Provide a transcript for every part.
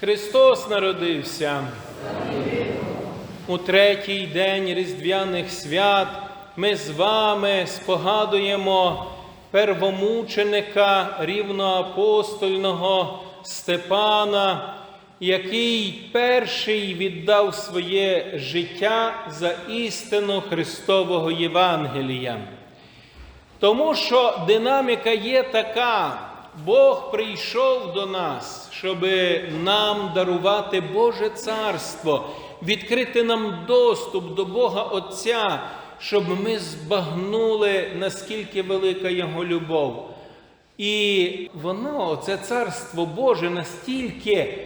Христос народився. У третій день Різдвяних свят ми з вами спогадуємо первомученика рівноапостольного Степана, який перший віддав своє життя за істину Христового Євангелія. Тому що динаміка є така, Бог прийшов до нас, щоб нам дарувати Боже Царство, відкрити нам доступ до Бога Отця, щоб ми збагнули, наскільки велика Його любов. І воно, це Царство Боже, настільки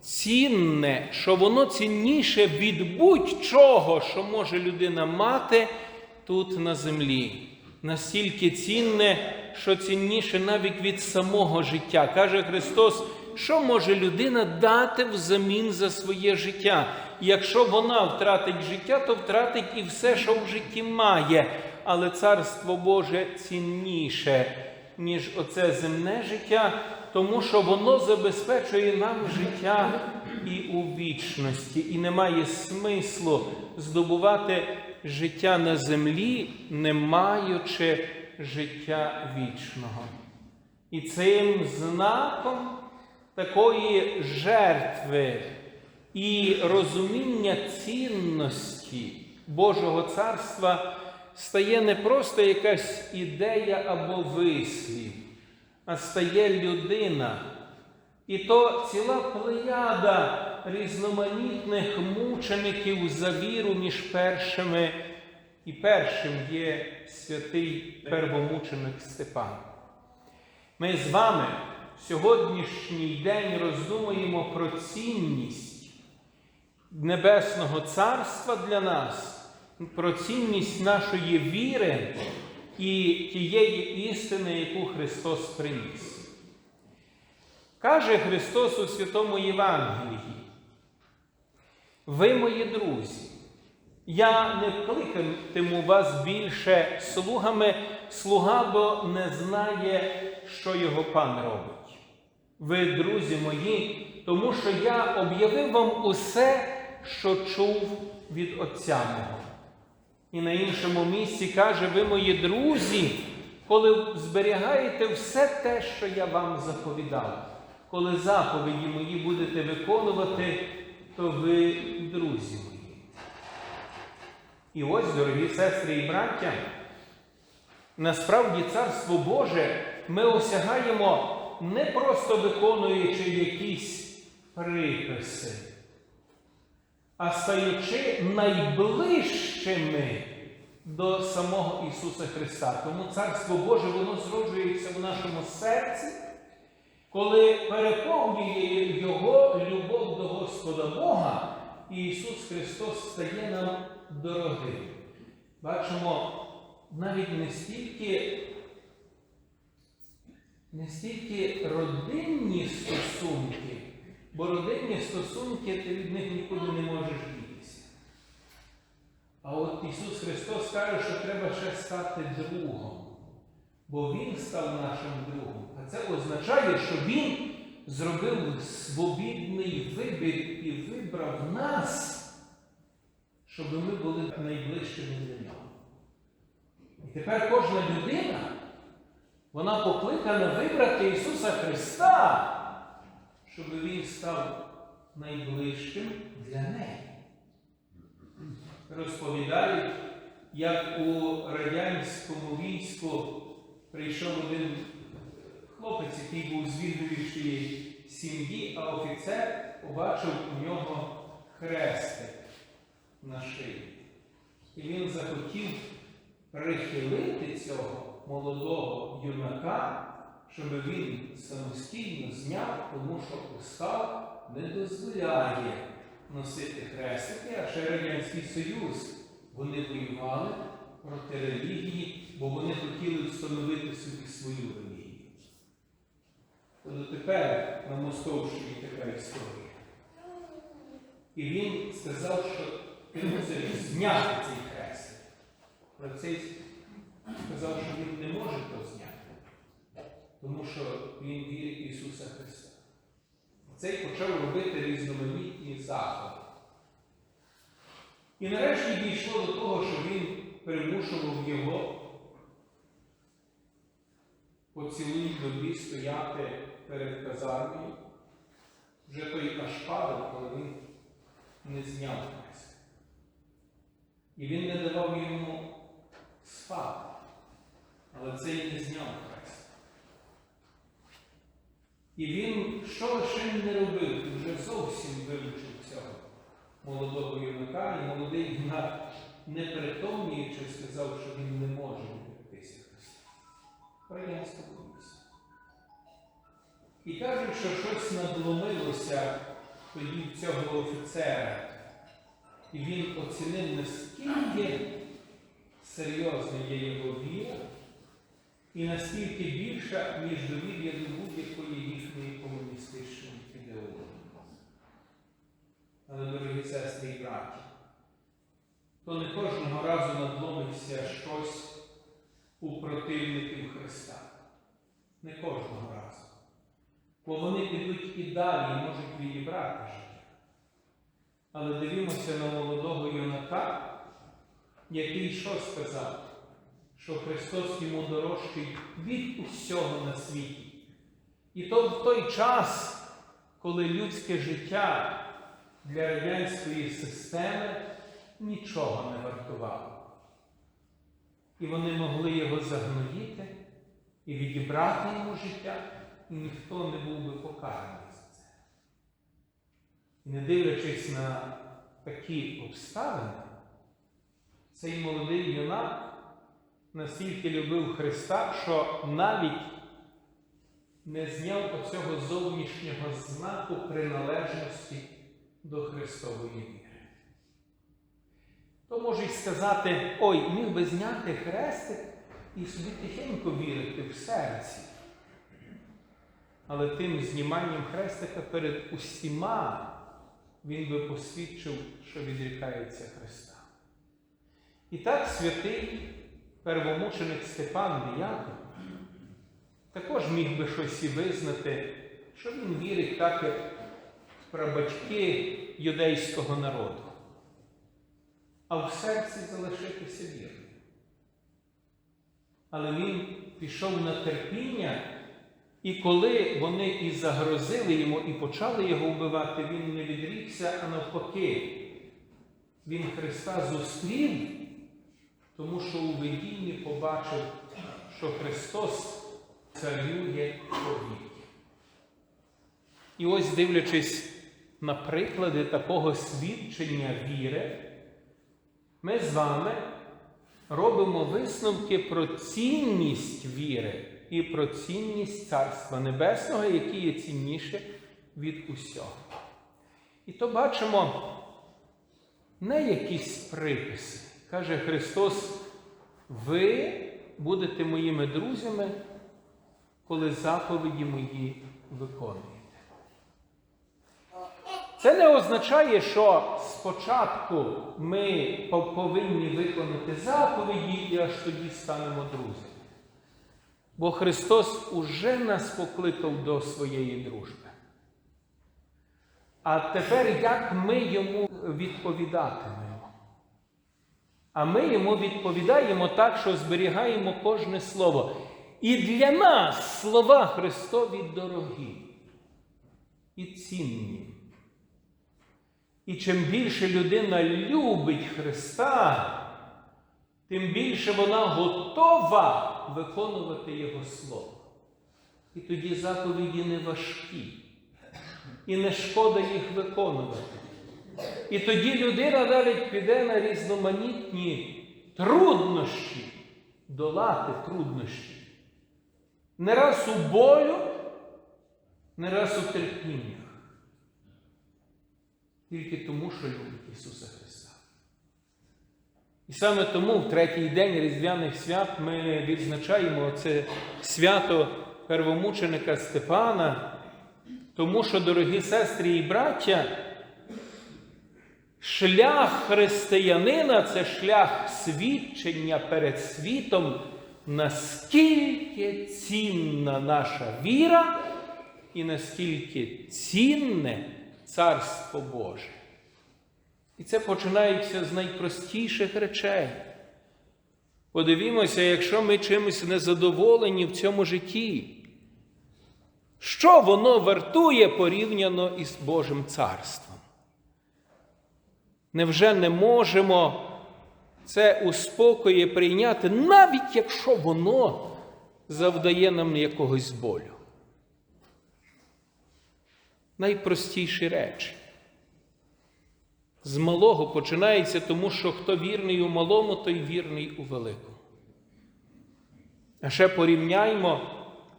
цінне, що воно цінніше від будь-чого, що може людина мати тут на землі. Настільки цінне, що цінніше навіть від самого життя. Каже Христос, що може людина дати взамін за своє життя? Якщо вона втратить життя, то втратить і все, що в житті має. Але Царство Боже цінніше, ніж оце земне життя, тому що воно забезпечує нам життя і у вічності, і немає смислу здобувати життя на землі, не маючи життя вічного. І цим знаком такої жертви і розуміння цінності Божого Царства стає не просто якась ідея або вислів, а стає людина. І то ціла плеяда різноманітних мучеників за віру між першими, і першим є святий первомученик Степан. Ми з вами в сьогоднішній день роздумуємо про цінність Небесного Царства для нас, про цінність нашої віри і тієї істини, яку Христос приніс. Каже Христос у Святому Євангелії, ви, мої друзі, я не кликатиму вас більше слугами, слуга бо не знає, що його пан робить. Ви, друзі мої, тому що я об'явив вам усе, що чув від Отця мого. І на іншому місці каже, ви, мої друзі, коли зберігаєте все те, що я вам заповідав, коли заповіді мої будете виконувати, то ви друзі мої. І ось, дорогі сестри і браття, насправді Царство Боже ми осягаємо не просто виконуючи якісь приписи, а стаючи найближчими до самого Ісуса Христа. Тому Царство Боже воно зроджується в нашому серці, коли переповнює Його любов до Господа Бога, і Ісус Христос стає нам дорогим. Бачимо навіть не стільки, не стільки родинні стосунки, бо родинні стосунки ти від них нікуди не можеш дітися. А от Ісус Христос каже, що треба ще стати другом, бо Він став нашим другом. А це означає, що Він зробив свобідний вибір і вибрав нас, щоб ми були найближчими до нього. І тепер кожна людина, вона покликана вибрати Ісуса Христа, щоб Він став найближчим для неї. Розповідають, як у радянському війську прийшов один хлопець, який був з сім'ї, а офіцер побачив у нього хрестик на шиї. І він захотів прихилити цього молодого юнака, щоб він самостійно зняв, тому що устав не дозволяє носити хрестики, а ще Радянський Союз. Вони воювали проти релігії, бо вони хотіли встановити собі свою релігію. Тобто тепер на Московщині така історія. І він сказав, що ти мусиш зняти цей хрест. Процей сказав, що він не може то зняти, тому що він вірить в Ісуса Христа. цей почав робити різноманітні заходи. І нарешті дійшло до того, що він примушував його по цілій добі стояти перед казармою. Вже той аж падав, коли він не зняв хрест. І він не давав йому спати. Але цей не зняв хрест. І він що лише не робив, вже зовсім вилучив цього молодого юнака, і молодий юнак, не притомніючи, сказав, що він не може відректися Христа. Прийняв спокійся. І кажуть, що щось надломилося тоді в цього офіцера. І він оцінив, наскільки серйозна є його віра, і наскільки більша, ніж довір'я до будь-якої їхньої комуністичної ідеології. Але, дорогі сестри і браті, то не кожного разу надломиться щось у противників Христа. Не кожного разу. Бо вони підуть і далі і можуть відібрати життя. Але дивімося на молодого юнака, який що сказав, що Христос йому дорожчий від усього на світі. І то в той час, коли людське життя для радянської системи нічого не вартувало. І вони могли його загноїти і відібрати йому життя, і ніхто не був би покараний за це. І не дивлячись на такі обставини, цей молодий юнак настільки любив Христа, що навіть не зняв оцього зовнішнього знаку приналежності до Христової віри. То може й сказати, ой, міг би зняти хрестик і собі тихенько вірити в серці. Але тим зніманням хрестика перед усіма він би посвідчив, що відрікається Христа. І так святий первомученик Степан Діякон також міг би щось і визнати, що він вірить так, як прабатьки юдейського народу, а в серці залишитися вірним. Але він пішов на терпіння, і коли вони і загрозили йому, і почали його вбивати, він не відрікся, а навпаки, він Христа зустрів, тому що у видінні побачив, що Христос царює повіки. І ось, дивлячись на приклади такого свідчення віри, ми з вами робимо висновки про цінність віри і про цінність Царства Небесного, яке є цінніше від усього. І то бачимо не якісь приписи. Каже Христос, ви будете моїми друзями, коли заповіді мої виконуєте. Це не означає, що спочатку ми повинні виконати заповіді і аж тоді станемо друзями. Бо Христос уже нас покликав до своєї дружби. А тепер як ми йому відповідатимемо? А ми йому відповідаємо так, що зберігаємо кожне слово. І для нас слова Христові дорогі і цінні. І чим більше людина любить Христа, тим більше вона готова виконувати Його Слово. І тоді заповіді не важкі, і не шкода їх виконувати. І тоді людина навіть піде на різноманітні труднощі, долати труднощі. Не раз у болю, не раз у терпіннях. Тільки тому, що любить Ісуса Христа. І саме тому в третій день Різдвяних свят ми відзначаємо це свято первомученика Степана, тому що, дорогі сестри і браття, шлях християнина це шлях свідчення перед світом, наскільки цінна наша віра і наскільки цінне Царство Боже. І це починається з найпростіших речей. Подивімося, якщо ми чимось незадоволені в цьому житті, що воно вартує порівняно із Божим Царством? Невже не можемо це у спокої прийняти, навіть якщо воно завдає нам якогось болю? Найпростіші речі. З малого починається, тому що хто вірний у малому, той вірний у великому. А ще порівняймо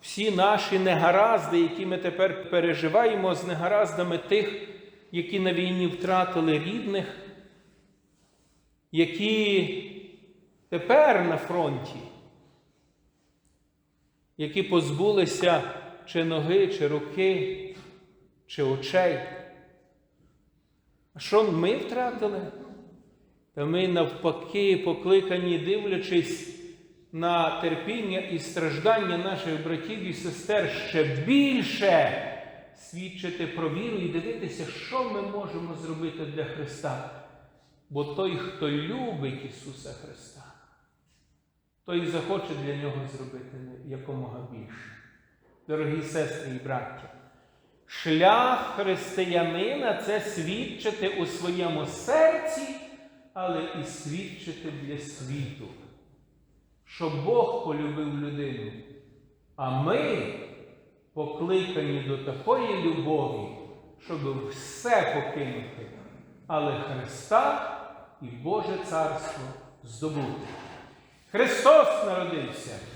всі наші негаразди, які ми тепер переживаємо, з негараздами тих, які на війні втратили рідних, які тепер на фронті, які позбулися чи ноги, чи руки, чи очей. А що ми втратили? Та ми навпаки покликані, дивлячись на терпіння і страждання наших братів і сестер, ще більше свідчити про віру і дивитися, що ми можемо зробити для Христа. Бо той, хто любить Ісуса Христа, той захоче для нього зробити якомога більше. Дорогі сестри і браття, шлях християнина це свідчити у своєму серці, але і свідчити для світу, що Бог полюбив людину, а ми покликані до такої любові, щоб все покинути, але Христа і Боже Царство здобути. Христос народився!